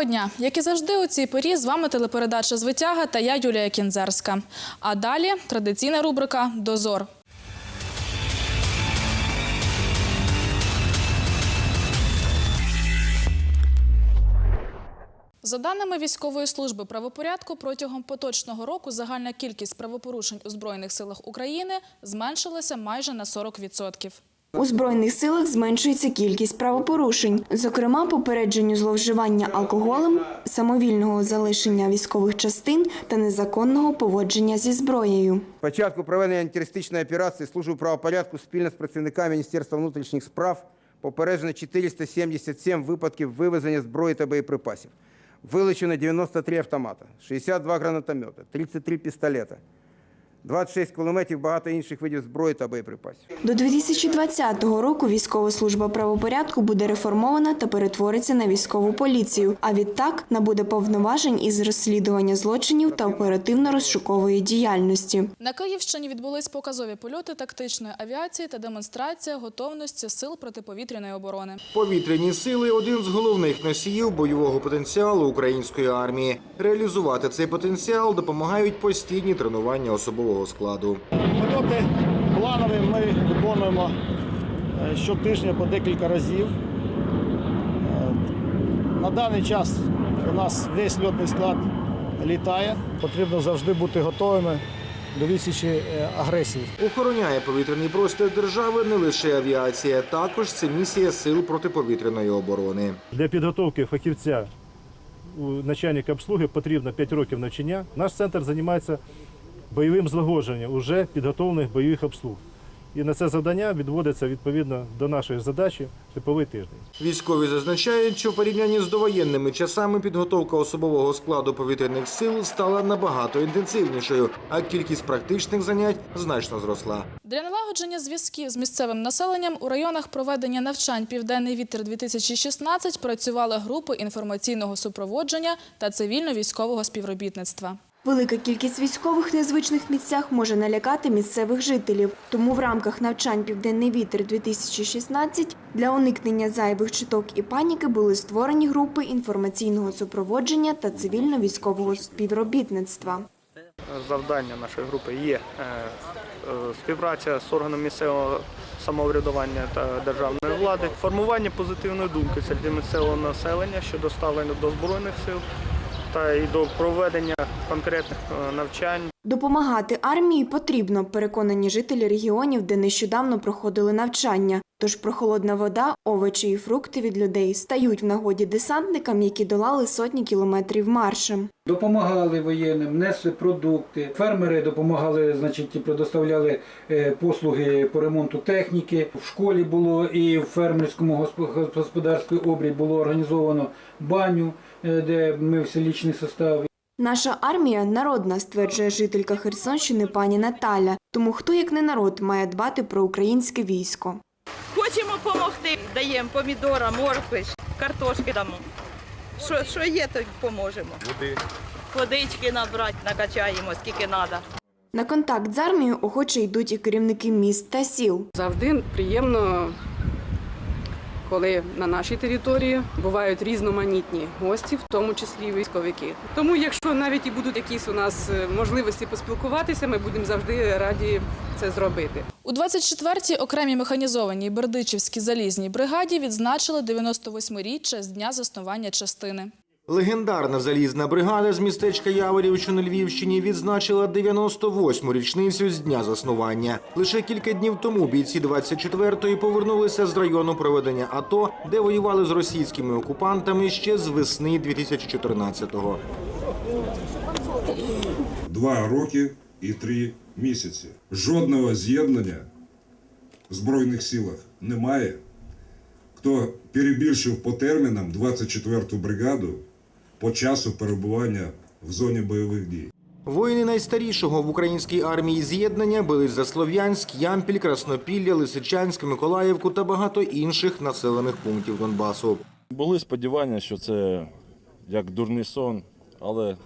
Доброго дня! Як і завжди, у цій порі з вами телепередача Звитяга та я Юлія Кінзерська. А далі традиційна рубрика Дозор. За даними військової служби правопорядку, протягом поточного року загальна кількість правопорушень у Збройних силах України зменшилася майже на 40%. У Збройних силах зменшується кількість правопорушень, зокрема попередженню зловживання алкоголем, самовільного залишення військових частин та незаконного поводження зі зброєю. Початку проведення антитерористичної операції служби правопорядку спільно з працівниками Міністерства внутрішніх справ попереджено 477 випадків вивезення зброї та боєприпасів. Вилучено 93 автомата, 62 гранатомета, 33 пістолета, 26 кулеметів, багато інших видів зброї та боєприпасів. До 2020 року військова служба правопорядку буде реформована та перетвориться на військову поліцію, а відтак набуде повноважень із розслідування злочинів та оперативно-розшукової діяльності. На Київщині відбулись показові польоти тактичної авіації та демонстрація готовності сил протиповітряної оборони. Повітряні сили один з головних носіїв бойового потенціалу української армії. Реалізувати цей потенціал допомагають постійні тренування особового складу. Польоти планові ми виконуємо е, щотижня по декілька разів. Е, На даний час у нас весь льотний склад літає. Потрібно завжди бути готовими до відсічі е, агресії. Охороняє повітряний простір держави не лише авіація, також це місія сил протиповітряної оборони. Для підготовки фахівця у начальника обслуги потрібно 5 років навчання. Наш центр займається бойовим злагодженням уже підготовлених бойових обслуг. І на це завдання відводиться відповідно до нашої задачі типовий тиждень. Військові зазначають, що в порівнянні з довоєнними часами підготовка особового складу повітряних сил стала набагато інтенсивнішою, а кількість практичних занять значно зросла. Для налагодження зв'язків з місцевим населенням у районах проведення навчань Південний вітер 2016 працювали групи інформаційного супроводження та цивільно-військового співробітництва. Велика кількість військових на звичних місцях може налякати місцевих жителів. Тому в рамках навчань Південний вітер 2016 для уникнення зайвих чуток і паніки були створені групи інформаційного супроводження та цивільно-військового співробітництва. Завдання нашої групи є е, е, співпраця з органом місцевого самоврядування та державної влади, формування позитивної думки серед місцевого населення щодо ставлення до збройних сил та і до проведення конкретних е, навчань Допомагати армії потрібно, переконані жителі регіонів, де нещодавно проходили навчання. Тож прохолодна вода, овочі і фрукти від людей стають в нагоді десантникам, які долали сотні кілометрів маршем. Допомагали воєнним, несли продукти. Фермери допомагали, значить, предоставляли е, послуги по ремонту техніки. В школі було і в фермерському госпо- господарстві обрій було організовано баню, е, де мився лічний состав. Наша армія народна, стверджує жителька Херсонщини пані Наталя. Тому хто як не народ має дбати про українське військо. Хочемо допомогти, даємо помідора, моркви, картошки дамо. Що, що є, то поможемо. Води. Водички набрати, накачаємо, скільки треба. На контакт з армією охоче йдуть і керівники міст та сіл. Завжди приємно, коли на нашій території бувають різноманітні гості, в тому числі військовики. Тому, якщо навіть і будуть якісь у нас е, можливості поспілкуватися, ми будемо завжди раді це зробити. У 24-й окремій механізованій Бердичівській залізній бригаді відзначили 98-річчя з дня заснування частини. Легендарна залізна бригада з містечка Яворів, на Львівщині, відзначила 98-му річницю з дня заснування. Лише кілька днів тому бійці 24-ї повернулися з району проведення АТО, де воювали з російськими окупантами ще з весни 2014-го. Два роки і три місяці. Жодного з'єднання в Збройних силах немає. Хто перебільшив по термінам 24-ту бригаду по часу перебування в зоні бойових дій. Воїни найстарішого в українській армії з'єднання били за Слов'янськ, Ямпіль, Краснопілля, Лисичанськ, Миколаївку та багато інших населених пунктів Донбасу. Були сподівання, що це як дурний сон, але,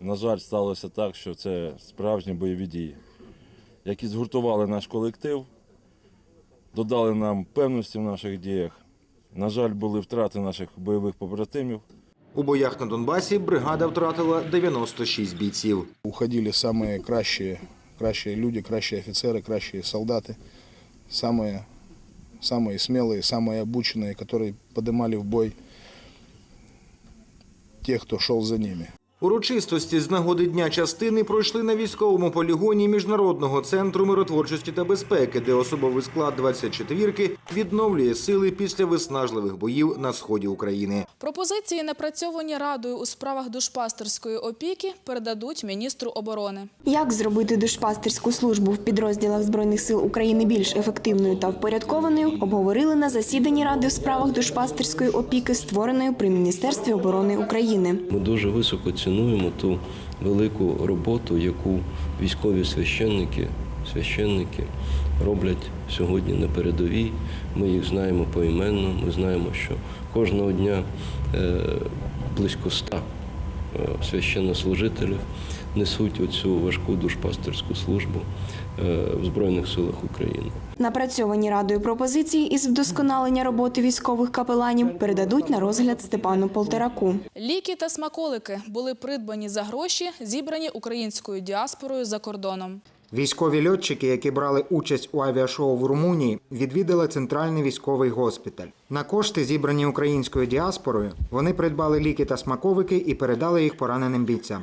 на жаль, сталося так, що це справжні бойові дії, які згуртували наш колектив, додали нам певності в наших діях. На жаль, були втрати наших бойових побратимів. У боях на Донбасі бригада втратила 96 бійців. Уходили самые кращие, кращие люди, кращие офицеры, кращие солдаты, самые, самые смелые, самые обученные, которые поднимали в бой тех, кто шел за ними. Урочистості з нагоди Дня частини пройшли на військовому полігоні Міжнародного центру миротворчості та безпеки, де особовий склад 24-ки відновлює сили після виснажливих боїв на сході України. Пропозиції, напрацьовані Радою у справах душпастерської опіки, передадуть міністру оборони. Як зробити душпастерську службу в підрозділах Збройних сил України більш ефективною та впорядкованою, обговорили на засіданні Ради у справах душпастерської опіки, створеної при Міністерстві оборони України. Ми дуже високо цінуємо ту велику роботу, яку військові священники, священники роблять сьогодні на передовій. Ми їх знаємо поіменно. Ми знаємо, що кожного дня е, близько ста е, священнослужителів несуть оцю важку душпастерську службу в Збройних силах України. Напрацьовані радою пропозиції із вдосконалення роботи військових капеланів передадуть на розгляд Степану Полтораку. Ліки та смаколики були придбані за гроші, зібрані українською діаспорою за кордоном. Військові льотчики, які брали участь у авіашоу в Румунії, відвідали центральний військовий госпіталь. На кошти, зібрані українською діаспорою, вони придбали ліки та смаковики і передали їх пораненим бійцям.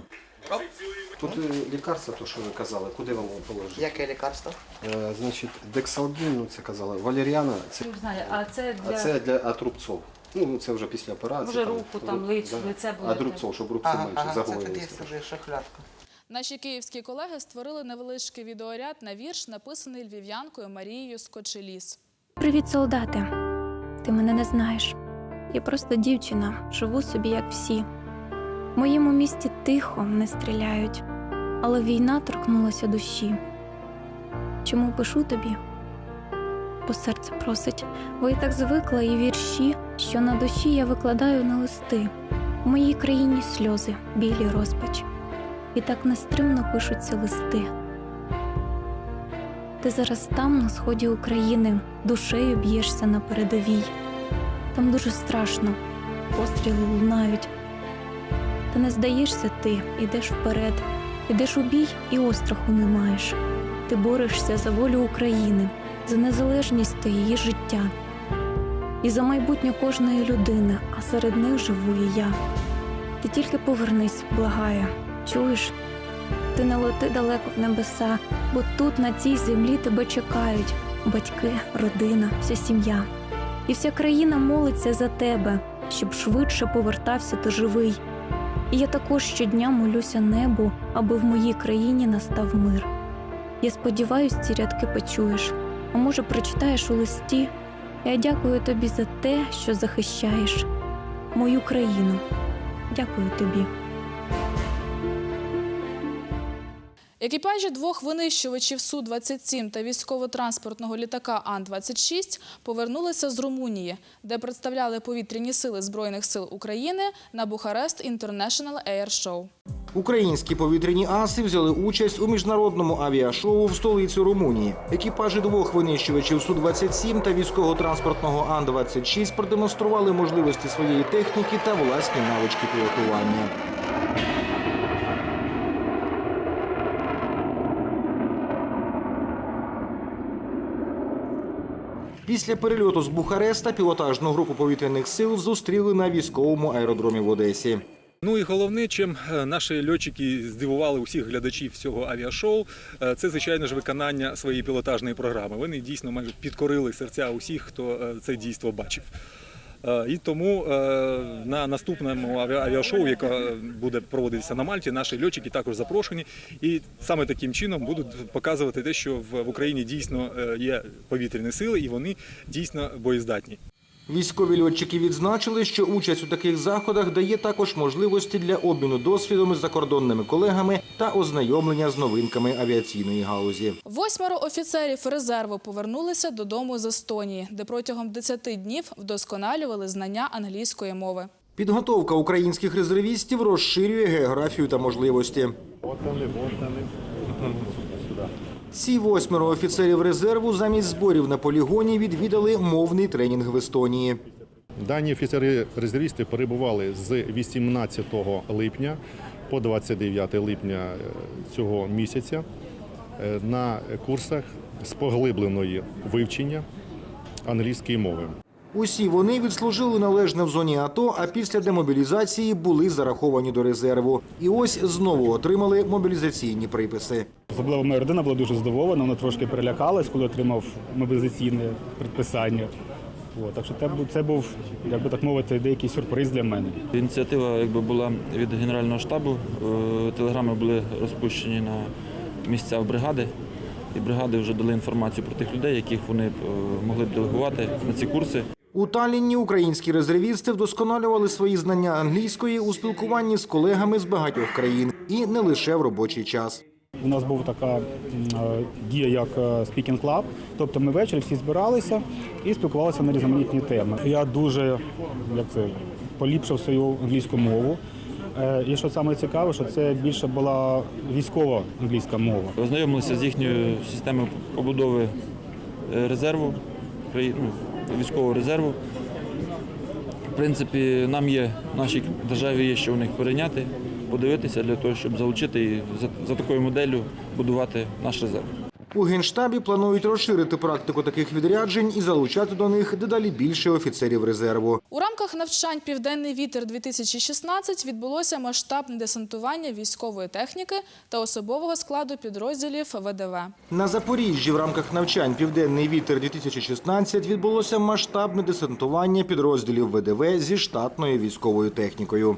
Тут е, лікарство, то що ви казали, куди вам положити? Яке лікарство? Е, значить, дексалгін, ну це казали, валеріана, це, знаю, а це а це для атрубцов. Ну, це вже після операції. Може, руку, там, лиць- лице буде. Атрубцов, щоб рубці Ага, менше ага, це тоді загоїлися. вже шахлядка. Наші київські колеги створили невеличкий відеоряд на вірш, написаний львів'янкою Марією Скочеліс. Привіт, солдати. Ти мене не знаєш. Я просто дівчина, живу собі, як всі. В моєму місті тихо не стріляють, але війна торкнулася душі. Чому пишу тобі? Бо серце просить, бо я так звикла і вірші, що на душі я викладаю на листи. В моїй країні сльози, білі розпач. І так нестримно пишуться листи. Ти зараз там, на сході України, душею б'єшся на передовій. Там дуже страшно, постріли лунають. Та не здаєшся ти, ідеш вперед, ідеш у бій і остраху не маєш. Ти борешся за волю України, за незалежність та її життя. І за майбутнє кожної людини, а серед них живу і я. Ти тільки повернись, благаю, чуєш? Ти не лети далеко в небеса, бо тут, на цій землі, тебе чекають батьки, родина, вся сім'я. І вся країна молиться за тебе, щоб швидше повертався ти живий. І я також щодня молюся небу, аби в моїй країні настав мир. Я сподіваюсь, ці рядки почуєш, а може, прочитаєш у листі. Я дякую тобі за те, що захищаєш мою країну. Дякую тобі. Екіпажі двох винищувачів Су-27 та військово-транспортного літака Ан-26 повернулися з Румунії, де представляли повітряні сили Збройних сил України на Бухарест International Air. Українські повітряні аси взяли участь у міжнародному авіашоу в столиці Румунії. Екіпажі двох винищувачів Су-27 та військово-транспортного Ан-26 продемонстрували можливості своєї техніки та власні навички пілотування. Після перельоту з Бухареста пілотажну групу повітряних сил зустріли на військовому аеродромі в Одесі. Ну і головне, чим е, наші льотчики здивували усіх глядачів цього авіашоу, е, це звичайно ж виконання своєї пілотажної програми. Вони дійсно майже підкорили серця усіх, хто е, це дійство бачив. Е, І тому е, на наступному авіа- авіашоу, яке буде проводитися на Мальті, наші льотчики також запрошені. І саме таким чином будуть показувати те, що в в Україні дійсно е, є повітряні сили і вони дійсно боєздатні. Військові льотчики відзначили, що участь у таких заходах дає також можливості для обміну досвідом із закордонними колегами та ознайомлення з новинками авіаційної галузі. Восьмеро офіцерів резерву повернулися додому з Естонії, де протягом 10 днів вдосконалювали знання англійської мови. Підготовка українських резервістів розширює географію та можливості. Вот вони, вот вони. Сюди. Ці восьмеро офіцерів резерву замість зборів на полігоні відвідали мовний тренінг в Естонії. Дані офіцери-резервісти перебували з 18 липня по 29 липня е, цього місяця е, на курсах з поглибленої вивчення англійської мови. Усі вони відслужили належне в зоні АТО, а після демобілізації були зараховані до резерву. І ось знову отримали мобілізаційні приписи. Особливо моя родина була дуже здивована, вона трошки перелякалась, коли отримав мобілізаційне предписання. От, так що це, був- це був, як би так мовити, деякий сюрприз для мене. Ініціатива якби була від Генерального штабу. Е, Телеграми були розпущені на місця в бригади. І бригади вже дали інформацію про тих людей, яких вони е, могли б делегувати на ці курси. У Таллінні українські резервісти вдосконалювали свої знання англійської у спілкуванні з колегами з багатьох країн і не лише в робочий час. У нас була така е, дія, як е, Speaking Club. Тобто ми ввечері всі збиралися і спілкувалися на різноманітні теми. Я дуже як це, поліпшив свою англійську мову. Е, І що саме цікаве, що це більше була військова англійська мова. Ознайомилися з їхньою системою побудови резерву, ну, військового резерву. В принципі, нам є, нашій державі є що у них перейняти, подивитися для того, щоб залучити і за, за такою моделлю будувати наш резерв. У генштабі планують розширити практику таких відряджень і залучати до них дедалі більше офіцерів резерву. У рамках навчань Південний вітер 2016 відбулося масштабне десантування військової техніки та особового складу підрозділів ВДВ. На Запоріжжі в рамках навчань Південний вітер 2016 відбулося масштабне десантування підрозділів ВДВ зі штатною військовою технікою.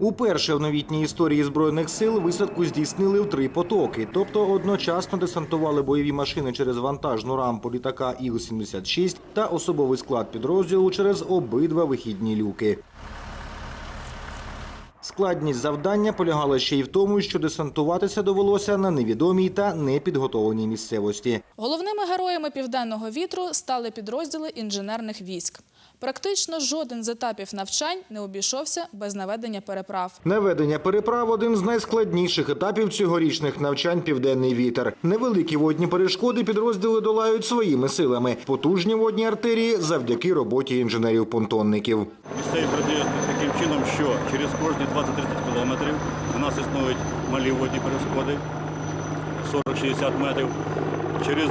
Уперше в новітній історії збройних сил висадку здійснили в три потоки, тобто одночасно десантували бойові машини через вантажну рампу літака Іл-76 та особовий склад підрозділу через обидва вихідні люки. Складність завдання полягала ще й в тому, що десантуватися довелося на невідомій та непідготовленій місцевості. Головними героями південного вітру стали підрозділи інженерних військ. Практично жоден з етапів навчань не обійшовся без наведення переправ. Наведення переправ один з найскладніших етапів цьогорічних навчань Південний вітер. Невеликі водні перешкоди підрозділи долають своїми силами. Потужні водні артерії завдяки роботі інженерів-понтонників. Місцевість працює таким чином, що через кожні 20-30 кілометрів у нас існують малі водні перешкоди 40-60 метрів. Через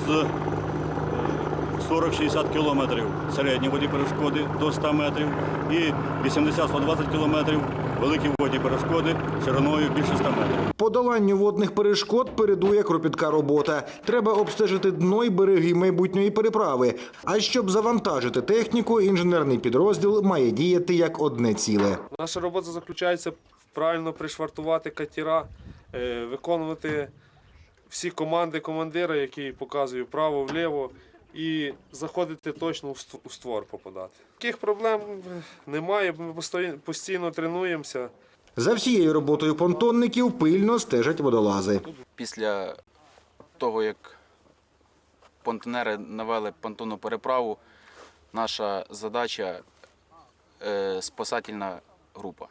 40-60 кілометрів середні водні перешкоди до 100 метрів і 80-120 кілометрів великі водні перешкоди шириною більше 100 метрів. Подоланню водних перешкод передує кропітка робота. Треба обстежити дно й береги майбутньої переправи. А щоб завантажити техніку, інженерний підрозділ має діяти як одне ціле. Наша робота заключається правильно пришвартувати катера, е, виконувати всі команди командира, які показують вправо, вліво, і заходити точно у створ попадати. Таких проблем немає, ми постійно тренуємося. За всією роботою понтонників пильно стежать водолази. Після того, як понтонери навели понтонну переправу, наша задача е, спасательна група.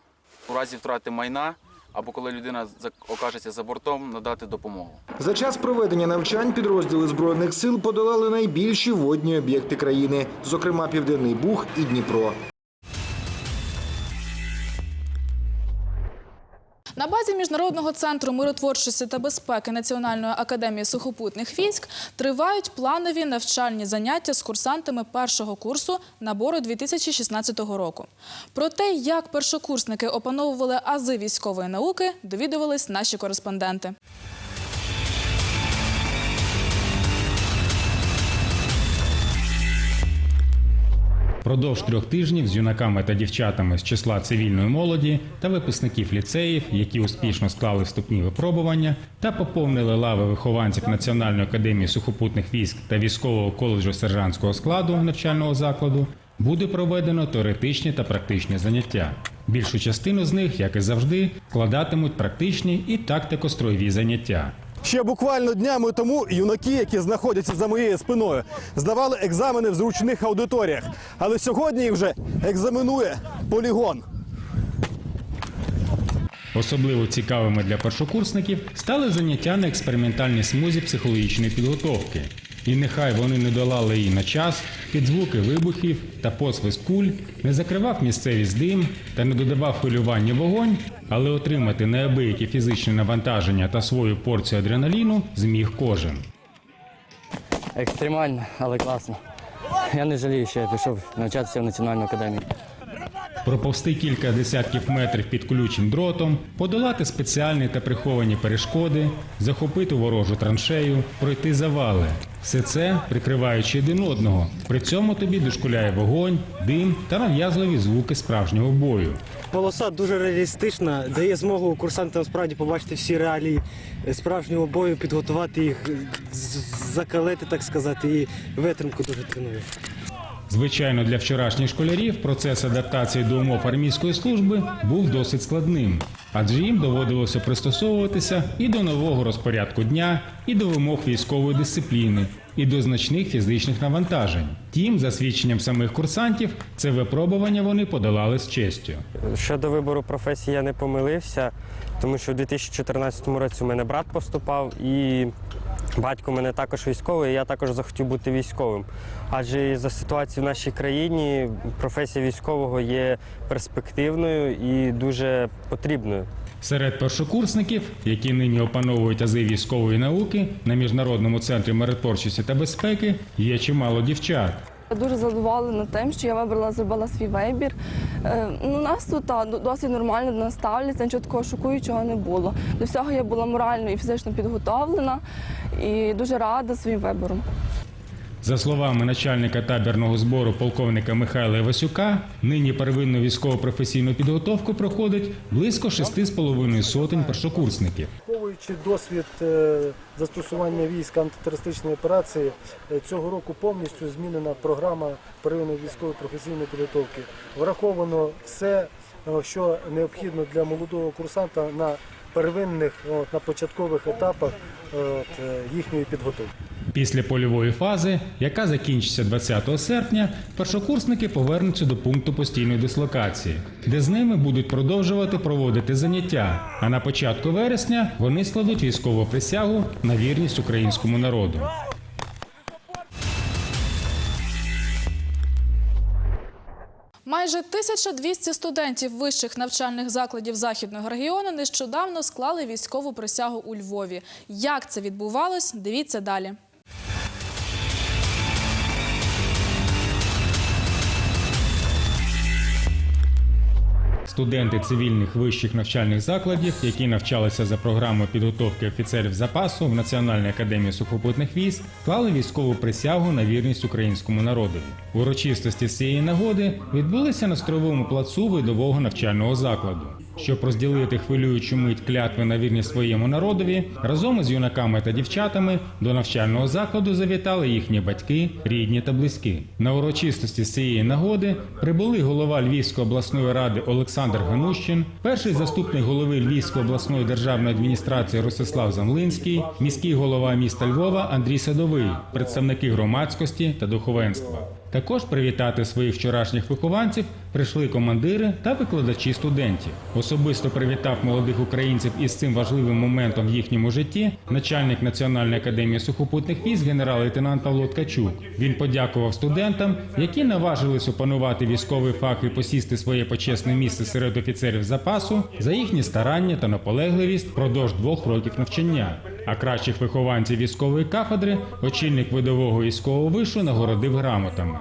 У разі втрати майна або коли людина окажеться за бортом, надати допомогу. За час проведення навчань підрозділи збройних сил подолали найбільші водні об'єкти країни, зокрема Південний Буг і Дніпро. На базі Міжнародного центру миротворчості та безпеки Національної академії сухопутних військ тривають планові навчальні заняття з курсантами першого курсу набору 2016 року. Про те, як першокурсники опановували ази військової науки, довідувались наші кореспонденти. Продовж трьох тижнів з юнаками та дівчатами з числа цивільної молоді та випускників ліцеїв, які успішно склали вступні випробування та поповнили лави вихованців Національної академії сухопутних військ та військового коледжу сержантського складу навчального закладу, буде проведено теоретичні та практичні заняття. Більшу частину з них, як і завжди, складатимуть практичні і тактико-строєві заняття. Ще буквально днями тому юнаки, які знаходяться за моєю спиною, здавали екзамени в зручних аудиторіях. Але сьогодні їх вже екзаменує полігон. Особливо цікавими для першокурсників стали заняття на експериментальній смузі психологічної підготовки. І нехай вони не долали її на час, під звуки вибухів та посвист куль, не закривав місцевість дим та не додавав хвилювання вогонь, але отримати неабиякі фізичне навантаження та свою порцію адреналіну зміг кожен. Екстремально, але класно. Я не жалію, що я пішов навчатися в Національну академію. Проповсти кілька десятків метрів під колючим дротом, подолати спеціальні та приховані перешкоди, захопити ворожу траншею, пройти завали. Все це прикриваючи один одного. При цьому тобі дошкуляє вогонь, дим та нав'язливі звуки справжнього бою. Полоса дуже реалістична, дає змогу курсантам справді побачити всі реалії справжнього бою, підготувати їх, закалити, так сказати, і витримку дуже тренує. Звичайно, для вчорашніх школярів процес адаптації до умов армійської служби був досить складним, адже їм доводилося пристосовуватися і до нового розпорядку дня, і до вимог військової дисципліни, і до значних фізичних навантажень. Тім, за свідченням самих курсантів, це випробування вони подолали з честю. Щодо вибору професії я не помилився, тому що у 2014 році у мене брат поступав і батько мене також військовий, і я також захотів бути військовим. Адже за ситуацію в нашій країні професія військового є перспективною і дуже потрібною. Серед першокурсників, які нині опановують ази військової науки на міжнародному центрі миротворчості та безпеки, є чимало дівчат. Я дуже задоволена тим, що я вибрала, зробила свій вибір. Е, ну, нас тут досить нормально до нас ставляться, нічого такого шокуючого не було. До всього я була морально і фізично підготовлена і дуже рада своїм вибором. За словами начальника табірного збору полковника Михайла Івасюка, нині первинну військово-професійну підготовку проходить близько 6,5 сотень першокурсників. Враховуючи досвід е, застосування військ антитерористичної операції, е, цього року повністю змінена програма первинної військової професійної підготовки. Враховано все, е, що необхідно для молодого курсанта на первинних, от, на початкових етапах е, от, е, їхньої підготовки. Після польової фази, яка закінчиться 20 серпня, першокурсники повернуться до пункту постійної дислокації, де з ними будуть продовжувати проводити заняття. А на початку вересня вони складуть військову присягу на вірність українському народу. Майже 1200 студентів вищих навчальних закладів західного регіону нещодавно склали військову присягу у Львові. Як це відбувалось? Дивіться далі. Студенти цивільних вищих навчальних закладів, які навчалися за програмою підготовки офіцерів запасу в Національній академії сухопутних військ, клали військову присягу на вірність українському народові. Урочистості з цієї нагоди відбулися на стровому плацу видового навчального закладу. Щоб розділити хвилюючу мить клятви на вірність своєму народові, разом із юнаками та дівчатами до навчального закладу завітали їхні батьки, рідні та близькі. На урочистості з цієї нагоди прибули голова Львівської обласної ради Олександр Ганущин, перший заступник голови Львівської обласної державної адміністрації Ростислав Замлинський, міський голова міста Львова Андрій Садовий, представники громадськості та духовенства. Також привітати своїх вчорашніх вихованців прийшли командири та викладачі студентів. Особисто привітав молодих українців із цим важливим моментом в їхньому житті начальник Національної академії сухопутних військ генерал-лейтенант Павло Ткачук. Він подякував студентам, які наважились опанувати військовий фах і посісти своє почесне місце серед офіцерів запасу за їхні старання та наполегливість впродовж двох років навчання. А кращих вихованців військової кафедри очільник видового військового вишу нагородив грамотами.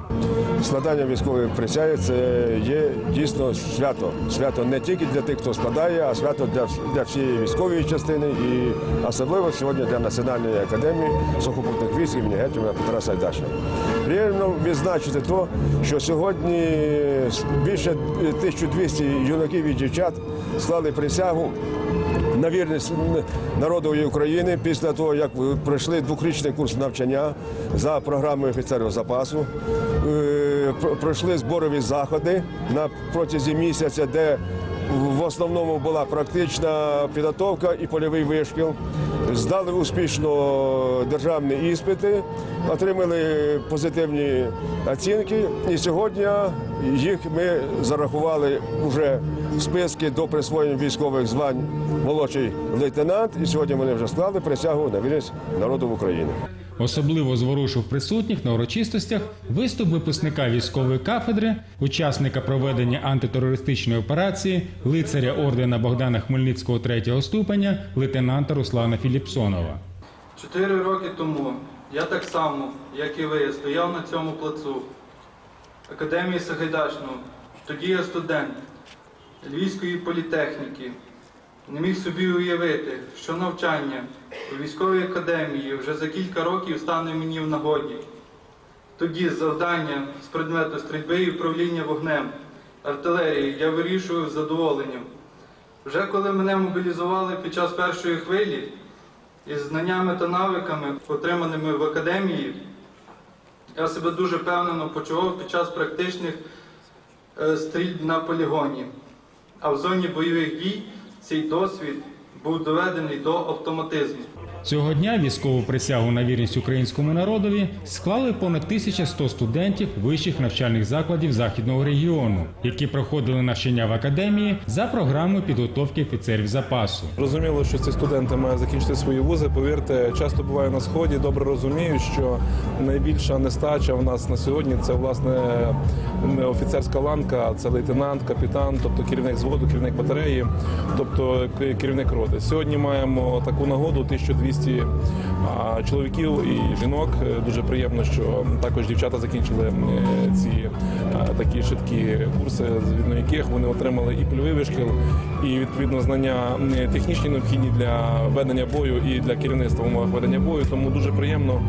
Складання військової присяги це є дійсно свято. Свято не тільки для тих, хто складає, а свято для, для всієї військової частини і особливо сьогодні для Національної академії сухопутних військ імені Гетьмана Петра Сайдачного. Приємно відзначити то, що сьогодні більше 1200 юнаків і дівчат склали присягу на вірність народу України після того, як пройшли двохрічний курс навчання за програмою офіцерів запасу, Е, пройшли зборові заходи на протязі місяця, де в основному була практична підготовка і польовий вишкіл. Здали успішно державні іспити, отримали позитивні оцінки. І сьогодні їх ми зарахували вже в списки до присвоєння військових звань молодший лейтенант, і сьогодні вони вже склали присягу на вірність народу України. Особливо зворушив присутніх на урочистостях виступ випускника військової кафедри, учасника проведення антитерористичної операції, лицаря ордена Богдана Хмельницького третього ступеня, лейтенанта Руслана Філіпсонова. Чотири роки тому я так само, як і ви, стояв на цьому плацу Академії Сагайдачного. Тоді я студент Львівської політехніки. Не міг собі уявити, що навчання у військовій академії вже за кілька років стане мені в нагоді. Тоді завдання з предмету стрільби і управління вогнем, артилерії я вирішую з задоволенням. Вже коли мене мобілізували під час першої хвилі, із знаннями та навиками, отриманими в академії, я себе дуже впевнено почував під час практичних е, стрільб на полігоні. А в зоні бойових дій цей досвід був доведений до автоматизму. Цього дня військову присягу на вірність українському народові склали понад 1100 студентів вищих навчальних закладів західного регіону, які проходили навчання в академії за програмою підготовки офіцерів запасу. Зрозуміло, що ці студенти мають закінчити свої вузи. Повірте, часто буваю на сході. Добре розумію, що найбільша нестача в нас на сьогодні це власне офіцерська ланка, це лейтенант, капітан, тобто керівник зводу, керівник батареї, тобто керівник роти. Сьогодні маємо таку нагоду 1200 а, чоловіків і жінок. Е, Дуже приємно, що також дівчата закінчили е, ці такі швидкі курси, згідно яких вони отримали і польовий вишкіл, і відповідно знання е, технічні необхідні для ведення бою і для керівництва умовах ведення бою. Тому дуже приємно,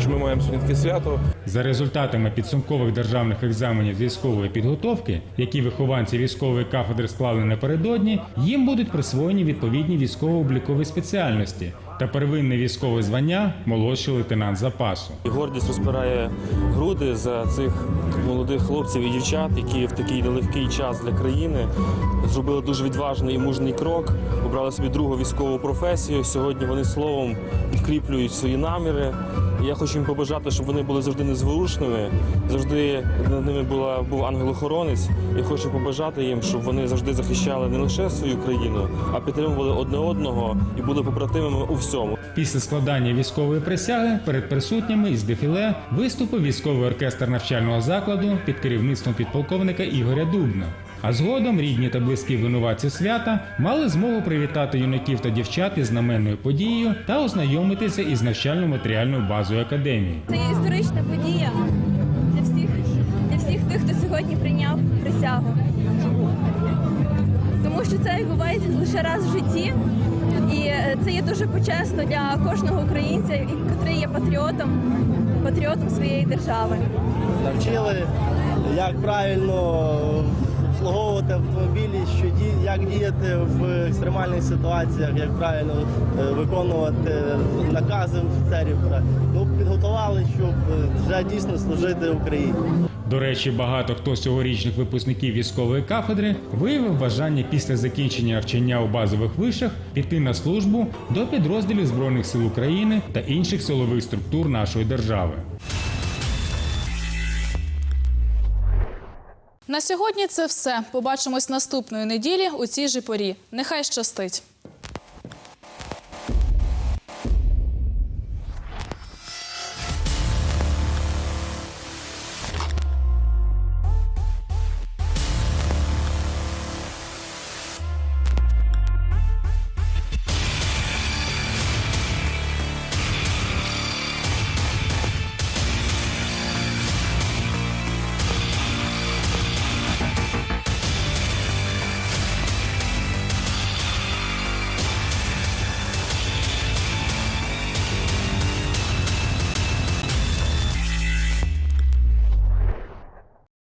що ми маємо сьогодні таке свято. За результатами підсумкових державних екзаменів військової підготовки, які вихованці військової кафедри склали напередодні, їм будуть присвоєні відповідні військово-облікові спеціальності та первинне військове звання молодший лейтенант запасу. І гордість розпирає груди за цих молодих хлопців і дівчат, які в такий нелегкий час для країни зробили дуже відважний і мужний крок, обрали собі другу військову професію. Сьогодні вони словом підкріплюють свої наміри. Я хочу їм побажати, щоб вони були завжди незворушними, завжди над ними була був ангел-охоронець. І хочу побажати їм, щоб вони завжди захищали не лише свою країну, а підтримували одне одного і були побратимами у всьому. Після складання військової присяги перед присутніми із дефіле виступив військовий оркестр навчального закладу під керівництвом підполковника Ігоря Дубна. А згодом рідні та близькі винуватці свята мали змогу привітати юнаків та дівчат із знаменною подією та ознайомитися із навчально-матеріальною базою академії. Це є історична подія для всіх, для всіх тих, хто сьогодні прийняв присягу. Тому що це відбувається лише раз в житті, і е, це є дуже почесно для кожного українця, який є патріотом, патріотом своєї держави. навчили, як правильно обслуговувати автомобілі, що ді- як діяти в екстремальних ситуаціях, як правильно е, виконувати накази офіцерів. Ну, підготували, щоб е, вже дійсно служити Україні. До речі, багато хто з цьогорічних випускників військової кафедри виявив бажання після закінчення навчання у базових вишах піти на службу до підрозділів Збройних сил України та інших силових структур нашої держави. На сьогодні це все. Побачимось наступної неділі у цій же порі. Нехай щастить!